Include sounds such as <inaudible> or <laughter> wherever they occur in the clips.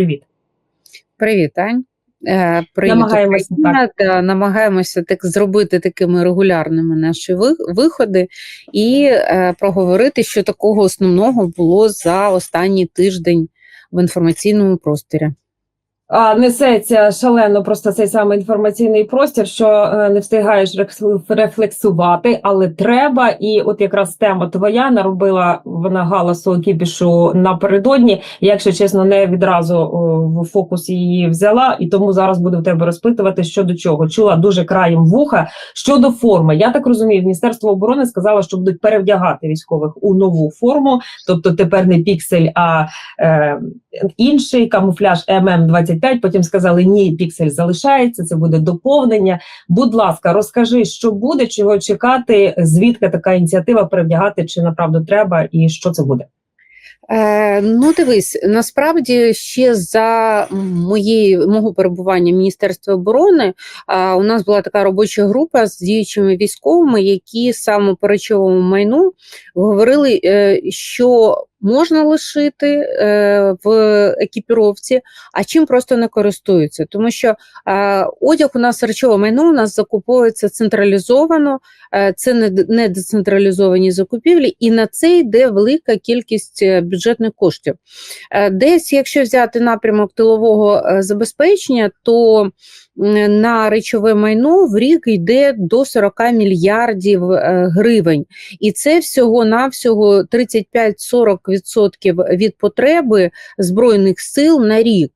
Привіт. Привіт, Ань. Е, Привіт, Намагаємося Україна. Та намагаємося так зробити такими регулярними наші виходи і е, проговорити, що такого основного було за останній тиждень в інформаційному просторі. Несеться шалено просто цей самий інформаційний простір, що е, не встигаєш рефлексувати, але треба. І от якраз тема твоя наробила вона галасу кіпішу напередодні. Якщо чесно, не відразу в фокус її взяла, і тому зараз буду в тебе розпитувати щодо чого. Чула дуже краєм вуха щодо форми. Я так розумію, Міністерство оборони сказало, що будуть перевдягати військових у нову форму, тобто тепер не піксель, а е, інший камуфляж ММ25. Потім сказали, ні, піксель залишається, це буде доповнення. Будь ласка, розкажи, що буде, чого чекати, звідки така ініціатива перевдягати, чи направду треба, і що це буде. Е, ну, дивись, насправді ще за моєї, мого перебування в Міністерстві оборони е, у нас була така робоча група з діючими військовими, які саме по речовому майну говорили, е, що можна лишити е, в екіпіровці, а чим просто не користуються. Тому що е, одяг у нас речове майно у нас закуповується централізовано, е, це не, не децентралізовані закупівлі, і на це йде велика кількість е, бюджетних коштів. Е, Десь, якщо взяти напрямок тилового е, забезпечення, то на речове майно в рік йде до 40 мільярдів е, гривень. І це всього-навсього 35-40% від потреби Збройних сил на рік.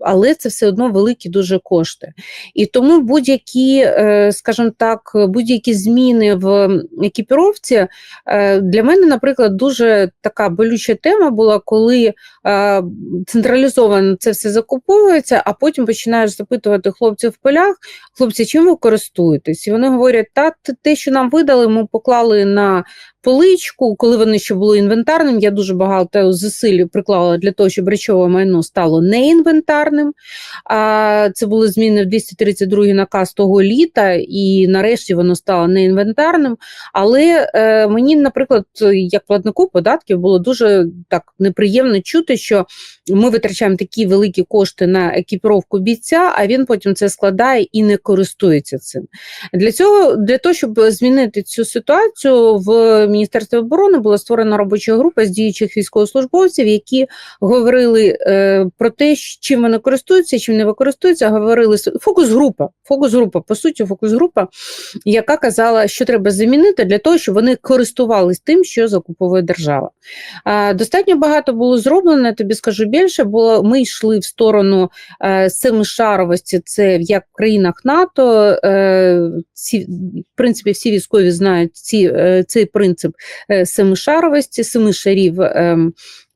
Але це все одно великі дуже кошти. І тому будь-які, е, скажімо так, будь-які зміни в екіпіровці е, для мене, наприклад, дуже така болюча тема була, коли е, централізовано це все закуповується, а потім починаєш запитувати хлопців в полях, хлопці, чим ви користуєтесь? І вони говорять, та те, що нам видали, ми поклали на поличку, коли вони ще були інвентарним. Я дуже багато зусиль приклала для того, щоб речове майно стало неінвентарним. А, Це були зміни в 232 наказ того літа, і нарешті воно стало неінвентарним. Але е, мені, наприклад, як платнику податків, було дуже так неприємно чути, що ми витрачаємо такі великі кошти на екіпіровку бійця, а він потім це складає і не користується цим. Для цього, для того, щоб змінити цю ситуацію, в Міністерстві оборони була створена робоча група з діючих військовослужбовців, які говорили е, про те, чим вони користуються, чим не використовуються. Говорили фокус-група. Фокус-група, по суті, фокус-група, яка казала, що треба замінити для того, щоб вони користувались тим, що закуповує держава. Е, достатньо багато було зроблено. Тобі скажу більше, бо ми йшли в сторону е, семишаровості, це як в країнах НАТО. Е, ці, в принципі, всі військові знають ці, е, цей принцип е, семишаровості, семи шарів. Е,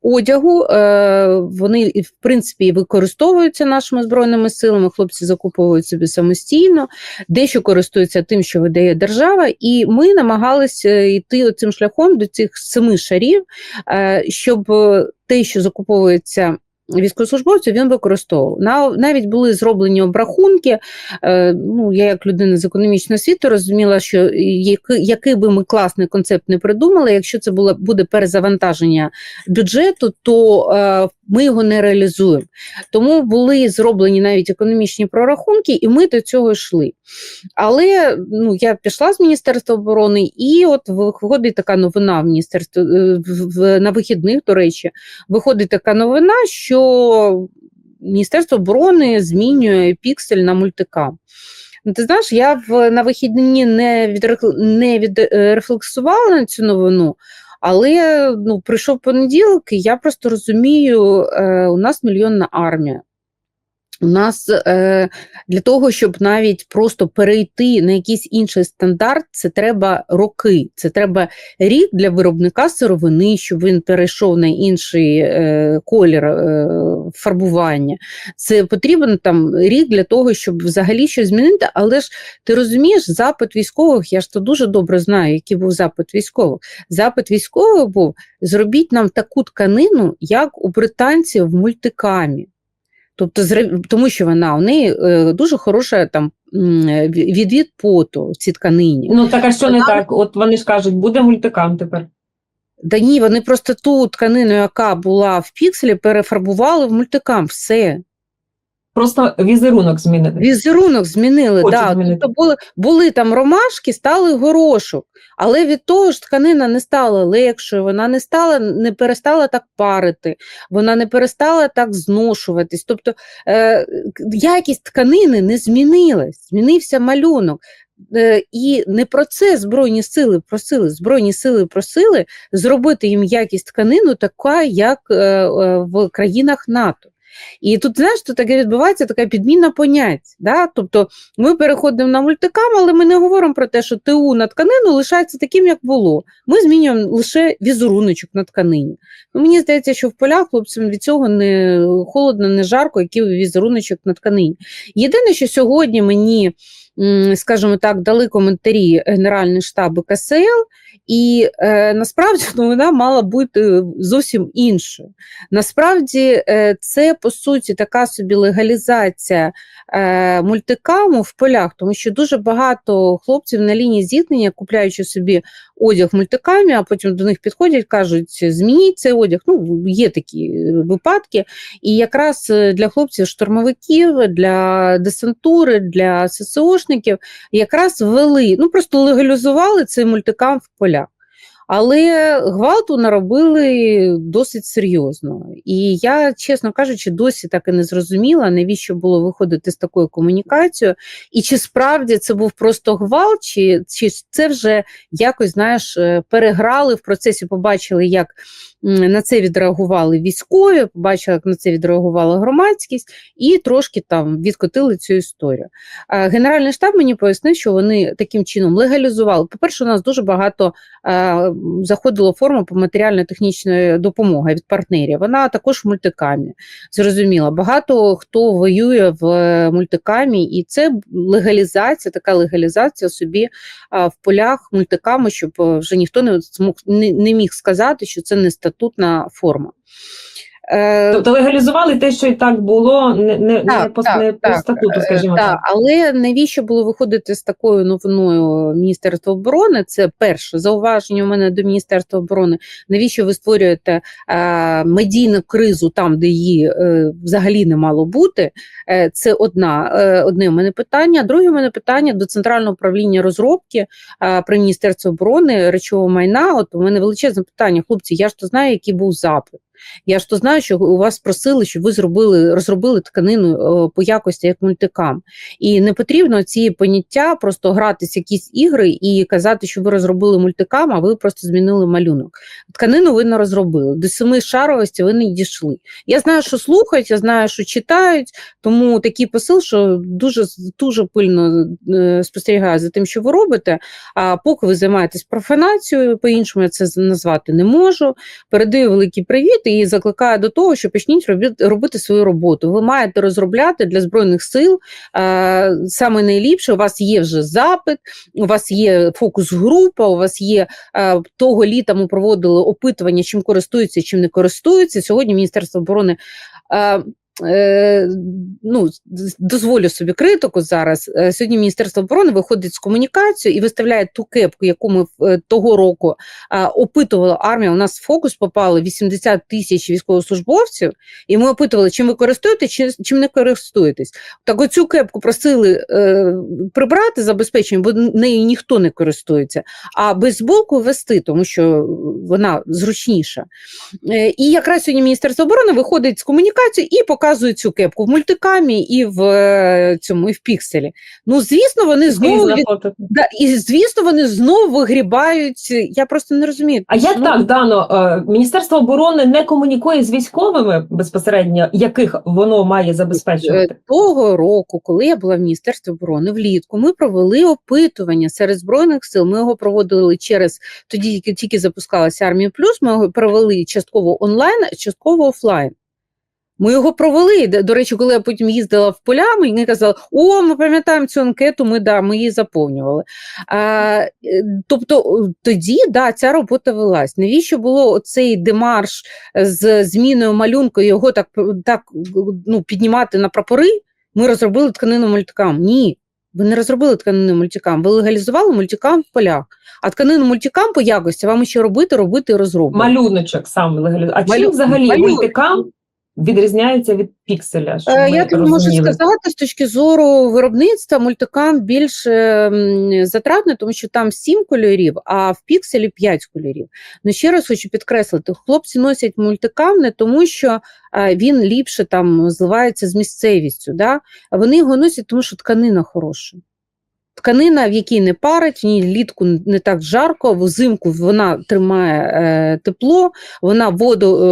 Одягу е, вони в принципі використовуються нашими збройними силами. Хлопці закуповують собі самостійно, дещо користуються тим, що видає держава, і ми намагалися йти цим шляхом до цих семи шарів, е, щоб е, те, що закуповується військовослужбовців, він використовував. Навіть були зроблені обрахунки. е, Ну, я як людина з економічного світу, розуміла, що який, би ми класний концепт не придумали, якщо це було, буде перезавантаження бюджету, то е, ми його не реалізуємо. Тому були зроблені навіть економічні прорахунки, і ми до цього йшли. Але ну, я пішла з Міністерства оборони, і от виходить така новина в міністерстві е, на вихідних, до речі, виходить така новина, що Міністерство оборони змінює піксель на мультикам. Ну, Ти знаєш, я в, на вихідні не відрефлексувала на цю новину, але ну, прийшов понеділок, і я просто розумію, е, у нас мільйонна армія. У нас е, для того, щоб навіть просто перейти на якийсь інший стандарт, це треба роки. Це треба рік для виробника сировини, щоб він перейшов на інший е, колір е, фарбування. Це потрібен там рік для того, щоб взагалі щось змінити. Але ж ти розумієш, запит військових, я ж то дуже добре знаю, який був запит військових. Запит військових був: зробіть нам таку тканину, як у британців в мультикамі. Тобто, тому що вона у неї е, дуже хороша там відвід поту в цій тканині. Ну так а що не так? От вони ж кажуть, буде мультикам тепер. Да ні, вони просто ту тканину, яка була в пікселі, перефарбували в мультикам. Все. Просто візерунок змінити. Візерунок змінили. Да. змінити. Тобто були, були там ромашки, стали горошок. Але від того ж тканина не стала легшою, вона не стала, не перестала так парити, вона не перестала так зношуватись. Тобто е, якість тканини не змінилась, змінився малюнок. Е, і не про це Збройні сили просили. Збройні сили просили зробити їм якість тканину така, як е, е, в країнах НАТО. І тут, знаєш, тут таке відбувається така підміна понять. Да? Тобто ми переходимо на мультикам, але ми не говоримо про те, що ТУ на тканину лишається таким, як було. Ми змінюємо лише візеруночок на тканині. Ну, мені здається, що в полях хлопцям від цього не холодно, не жарко, який візеруночок на тканині. Єдине, що сьогодні мені, скажімо так, дали коментарі Генеральний штаб КСЛ, і е, насправді новина мала бути зовсім іншою. Насправді, е, це по суті така собі легалізація е, мультикаму в полях, тому що дуже багато хлопців на лінії зіткнення, купляючи собі одяг в мультикамі, а потім до них підходять, кажуть, змініть цей одяг. Ну, є такі е, випадки. І якраз е, для хлопців, штурмовиків, для десантури, для ССОшників якраз ввели, ну просто легалізували цей мультикам в полях. Але гвалту наробили досить серйозно. І я, чесно кажучи, досі так і не зрозуміла, навіщо було виходити з такою комунікацією, і чи справді це був просто гвалт, чи, чи це вже якось знаєш, е, переграли в процесі, побачили, як на це відреагували військові, побачили, як на це відреагувала громадськість, і трошки там відкотили цю історію. Е, Генеральний штаб мені пояснив, що вони таким чином легалізували. По-перше, у нас дуже багато е, заходило форма по матеріально-технічної допомоги від партнерів. Вона також в мультикамі. Зрозуміло, багато хто воює в е, мультикамі, і це легалізація, така легалізація собі в полях мультикаму, щоб е, вже ніхто не змог не міг сказати, що це не статутна форма. Е, Тобто легалізували те, що і так було, не, не, не, Так, по, так, не по статуту, Е, скажімо так, так. але навіщо було виходити з такою новиною Міністерства оборони? Це перше зауваження у мене до Міністерства оборони. Навіщо ви створюєте е, медійну кризу там, де її е, взагалі не мало бути? Е, це одна, е, одне у мене питання. Друге у мене питання до Центрального управління розробки е, при Міністерстві оборони речового майна. От у мене величезне питання, хлопці. Я ж то знаю, який був запит. Я ж то знаю, що у вас просили, щоб ви зробили, розробили тканину е, по якості як мультикам. І не потрібно ці поняття просто гратись в якісь ігри і казати, що ви розробили мультикам, а ви просто змінили малюнок. Тканину ви не розробили, до семи шаровості ви не дійшли. Я знаю, що слухають, я знаю, що читають, тому такий посил, що дуже дуже пильно е, спостерігаю за тим, що ви робите. А поки ви займаєтесь профанацією, по-іншому я це назвати не можу. Передаю великий привіт і закликає до того, що почніть робити, робити свою роботу. Ви маєте розробляти для збройних сил е, саме найліпше. У вас є вже запит, у вас є фокус-група, у вас є е, того літа. Ми проводили опитування, чим користуються, чим не користуються. Сьогодні Міністерство оборони. Е, Е, ну, дозволю собі критику зараз. Е, Сьогодні Міністерство оборони виходить з комунікацією і виставляє ту кепку, яку ми е, того року е, опитувала армія. У нас в фокус попали 80 тисяч військовослужбовців, і ми опитували, чим ви користуєтесь, чи- чим не користуєтесь. Так оцю кепку просили е, прибрати забезпечення, бо нею ніхто не користується, а бейсболку ввести, тому що вона зручніша. Е, І якраз сьогодні Міністерство оборони виходить з комунікацією і показує цю кепку в мультикамі і в е, цьому і в пікселі. Ну, звісно, вони знову від... да, і звісно, вони знову вигрібають. Я просто не розумію. А як Ну, так, Дано? е, Міністерство оборони не комунікує з військовими безпосередньо, яких воно має забезпечувати? Е, Того року, коли я була в Міністерстві оборони влітку, ми провели опитування серед збройних сил. Ми його проводили через тоді, тільки, тільки запускалася армія плюс. Ми його провели частково онлайн, частково офлайн. Ми його провели. До- речі, коли я потім їздила в поля, мені казали, о, ми пам'ятаємо цю анкету, ми, да, ми її заповнювали. А, е, тобто тоді да, ця робота велась. Навіщо було оцей демарш з зміною малюнку, його так, так ну, піднімати на прапори? Ми розробили тканину мультикам. Ні. Ви не розробили тканину мультикам, ви легалізували мультикам в полях. А тканину мультикам по якості вам ще робити, робити і розробити. Малюночок сам легалізує. А чим взагалі малюнок. мультикам відрізняється від пікселя? Е, ми Я тобі можу сказати, з точки зору виробництва мультикам більш м, затратне, тому що там 7 кольорів, а в пікселі 5 кольорів. Ну ще раз хочу підкреслити: хлопці носять мультикам не тому, що е, він ліпше там зливається з місцевістю. Да? Вони його носять, тому що тканина хороша. Тканина, в якій не парить, в ній літку не так жарко, взимку вона тримає е, тепло, вона воду,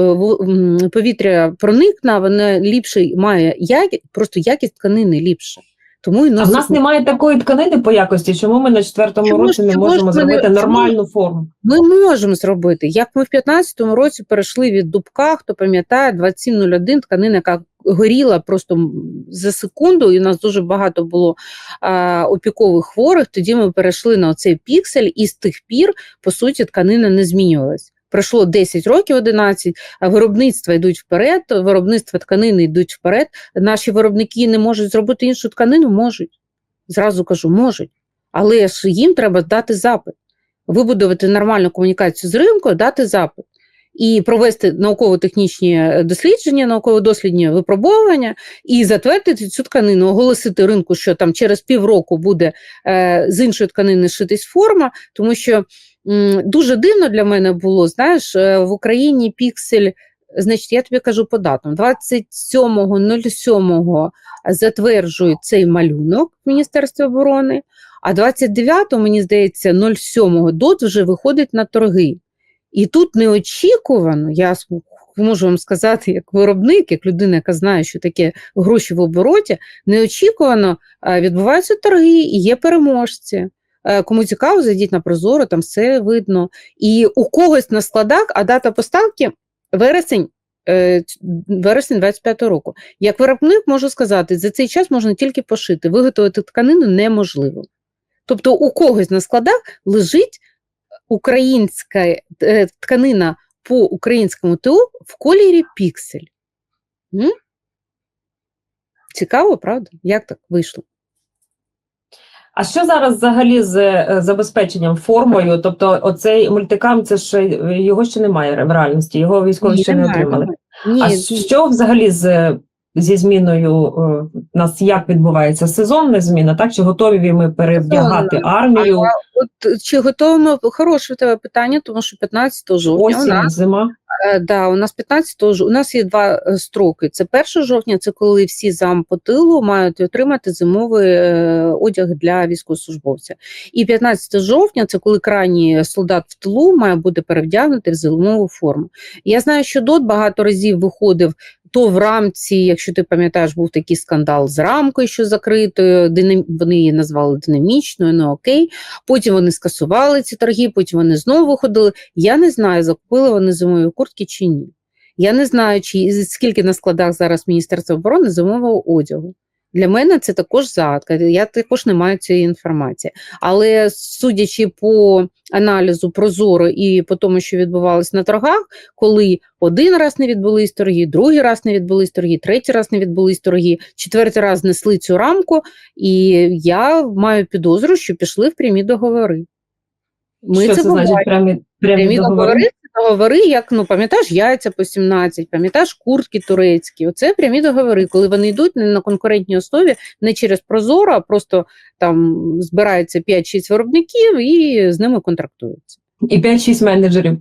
е, повітря проникне, вона ліпше має якість, просто якість тканини ліпше. Тому і А в нас немає такої тканини по якості, чому ми на четвертому Чому році не можемо ми зробити чому- нормальну форму? Ми можемо зробити. Як ми в 15-му році перейшли від дубка, хто пам'ятає, 2701 тканина, яка горіла просто за секунду, і у нас дуже багато було а, опікових хворих. Тоді ми перейшли на цей піксель, і з тих пір, по суті, тканина не змінювалась. Пройшло 10 років, 11, а виробництва йдуть вперед, виробництва тканини йдуть вперед. Наші виробники не можуть зробити іншу тканину? Можуть. Зразу кажу, можуть. Але ж їм треба дати запит вибудувати нормальну комунікацію з ринком, дати запит і провести науково-технічні е, дослідження, науково-дослідні випробовування і затвердити цю тканину, оголосити ринку, що там через півроку буде е, з іншої тканини шитись форма, тому що м, дуже дивно для мене було, знаєш, е, в Україні піксель. Значить, я тобі кажу по датам. 27.07 затверджують цей малюнок в Міністерстві оборони, а 29-го, мені здається, 07-го ДОТ вже виходить на торги. І тут неочікувано, я можу вам сказати, як виробник, як людина, яка знає, що таке гроші в обороті, неочікувано відбуваються торги і є переможці. Е, Кому цікаво, зайдіть на Прозоро, там все видно. І у когось на складах, а дата поставки вересень. е, Вересень 25 року. Як виробник можу сказати, за цей час можна тільки пошити, виготовити тканину неможливо. Тобто у когось на складах лежить українська е, тканина по українському ТУ в кольорі піксель. М? Цікаво, правда? Як так вийшло? А що зараз взагалі з е, забезпеченням формою? Тобто, оцей мультикам, це ж е, його ще немає в реальності, його військові ще не отримали. немає. А Ні, що взагалі з зі зміною е, у нас як відбувається сезонна зміна? Так чи готові ми перевдягати армію? А от чи готовимо? Хороше тебе питання, тому що 15 жовтня у нас зима. Е, Да, у нас 15 ж- у нас є два е, строки. Це 1 жовтня, це коли всі зам по тилу мають отримати зимовий е, одяг для військовослужбовця. І 15 жовтня це коли крайній солдат в тилу має бути перевдягнутий в зимову форму. Я знаю, що ДОТ багато разів виходив. То в рамці, якщо ти пам'ятаєш, був такий скандал з рамкою, що закритою, динам... вони її назвали динамічною, ну окей. Потім вони скасували ці торги, потім вони знову виходили. Я не знаю, закупили вони зимові куртки чи ні. Я не знаю, чи скільки на складах зараз Міністерства оборони зимового одягу. Для мене це також загадка. Я також не маю цієї інформації. Але судячи по аналізу Прозоро і по тому, що відбувалось на торгах, коли один раз не відбулись торги, другий раз не відбулись торги, третій раз не відбулись торги, четвертий раз знесли цю рамку, і я маю підозру, що пішли в прямі договори. Ми що це, буваємо. значить прямі, прямі, Прямі договори? договори, це договори, як ну пам'ятаєш, яйця по 17, пам'ятаєш куртки турецькі. Оце прямі договори, коли вони йдуть не на конкурентній основі, не через Прозоро, а просто там збирається 5-6 виробників і з ними контрактуються. І 5-6 менеджерів.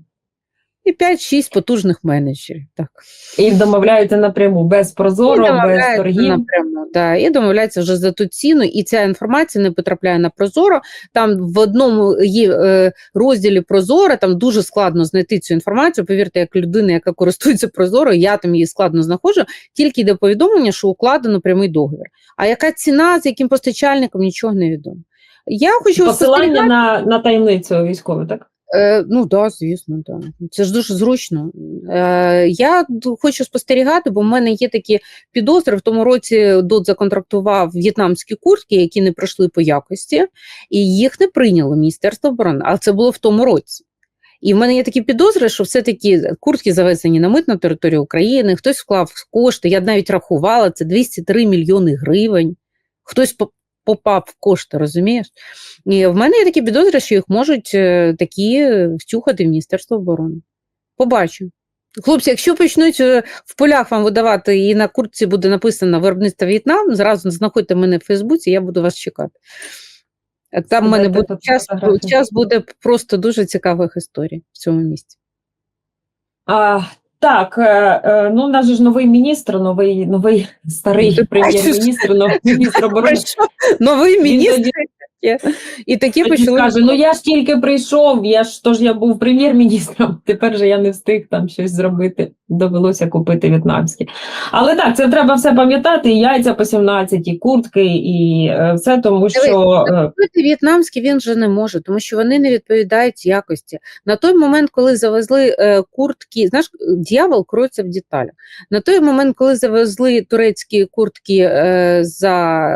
І 5-6 потужних менеджерів. Так. І домовляються напряму без прозоро, без торгів. напряму, да, і домовляються вже за ту ціну, і ця інформація не потрапляє на Прозоро. Там в одному є е, розділі Прозоро, там дуже складно знайти цю інформацію. Повірте, як людина, яка користується Прозоро, я там її складно знаходжу, тільки йде повідомлення, що укладено прямий договір. А яка ціна, з яким постачальником, нічого не відомо. Я хочу Посилання на, на таємницю військову, так? Е, ну да, звісно, да. Це ж дуже зручно. Е, я хочу спостерігати, бо в мене є такі підозри. В тому році ДОТ законтрактував в'єтнамські куртки, які не пройшли по якості, і їх не прийняло Міністерство оборони. А це було в тому році. І в мене є такі підозри, що все-таки куртки завезені на митну територію України, хтось вклав кошти, я навіть рахувала, це 203 мільйони гривень. Хтось попав в кошти, розумієш? І в мене є такі підозри, що їх можуть е, такі втюхати в Міністерство оборони. Побачу. Хлопці, якщо почнуть е, в полях вам видавати і на куртці буде написано виробництво В'єтнам, зразу знаходьте мене в Фейсбуці, я буду вас чекати. Е, Там в мене буде час, час буде просто дуже цікавих історій в цьому місці. А, так, е, е, ну, у нас же ж новий міністр, новий, новий старий прем'єр-міністр, новий міністр оборони. Новий міністр є. і такі почали. скаже, ну я ж тільки прийшов, я ж тож я був прем'єр-міністром, <laughs> тепер же я не встиг там щось зробити, довелося купити в'єтнамські. Але так, це треба все пам'ятати, і яйця по 17, і куртки, і е, все, тому що... е, Купити в'єтнамські він вже не може, тому що вони не відповідають якості. На той момент, коли завезли е, куртки, знаєш, дьявол кроється в деталях. На той момент, коли завезли турецькі куртки за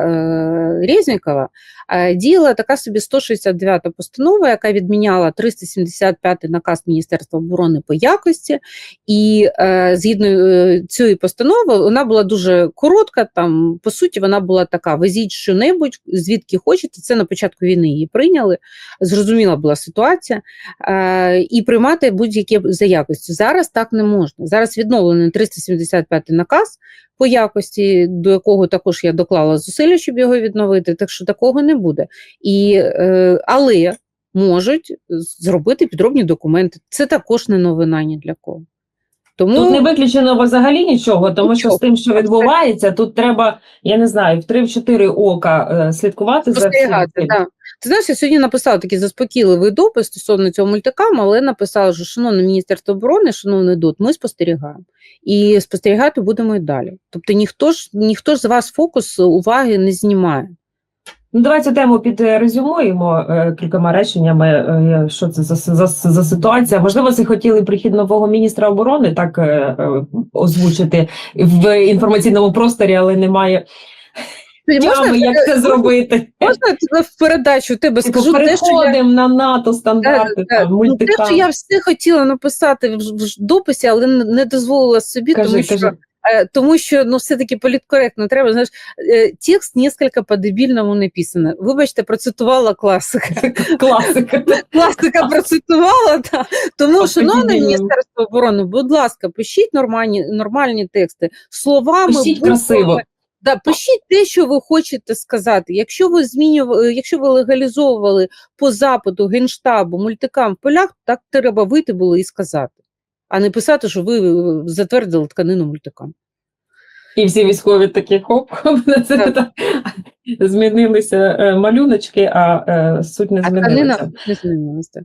Резнікова, е, діяла така собі 169 постанова, яка відміняла 375 наказ Міністерства оборони по якості. І е, згідно е, цієї постанови, вона була дуже коротка. Там по суті, вона була така: везіть що-небудь, звідки хочете. Це на початку війни її прийняли. Зрозуміла була ситуація, е, і приймати будь-які за якістю. Зараз так не можна. Зараз відновлений 375 наказ по якості, до якого також я доклала зусилля, щоб його відновити. Так що такого не буде. І, е, але можуть зробити підробні документи. Це також не новина ні для кого. Тому Тут не виключено взагалі нічого, тому що з тим, що відбувається, тут треба, я не знаю, в 3-4 ока е, слідкувати за всім. Да. Ти знаєш, я сьогодні написала такий заспокійливий допис стосовно цього мультикам, але написала, що шановне Міністерство оборони, шановний ДОТ, ми спостерігаємо. І спостерігати будемо і далі. Тобто ніхто ж ніхто ж з вас фокус уваги не знімає. Ну, давай цю тему підрезюмуємо е, кількома реченнями. Е, що це за, за, за ситуація? Можливо, це хотіли прихід нового міністра оборони так е, озвучити в інформаційному просторі, але немає тями, як це зробити. можна тебе в передачу тебе Типу, скажу те, що я на НАТО стандарти, Да, да, там, Ну, те, що я все хотіла написати в, дописі, але не дозволила собі, Кажи, тому що кажи. Е, Тому що ну все-таки політкоректно треба. Знаєш, е, текст несколько по-дебільному написано. Вибачте, процитувала класика. Класика. Класика процитувала, да. тому, шановне. Міністерство оборони, будь ласка, пишіть нормальні, нормальні тексти словами. Пишіть красиво. Да, пишіть те, що ви хочете сказати. Якщо ви змінювали, якщо ви легалізовували по запиту генштабу мультикам в полях, так треба вийти було і сказати, а не писати, що ви е, затвердили тканину мультикам. І всі військові такі хоп, хоп на це Так. так. <laughs> змінилися е, малюночки, а е, суть не А тканина не змінилася.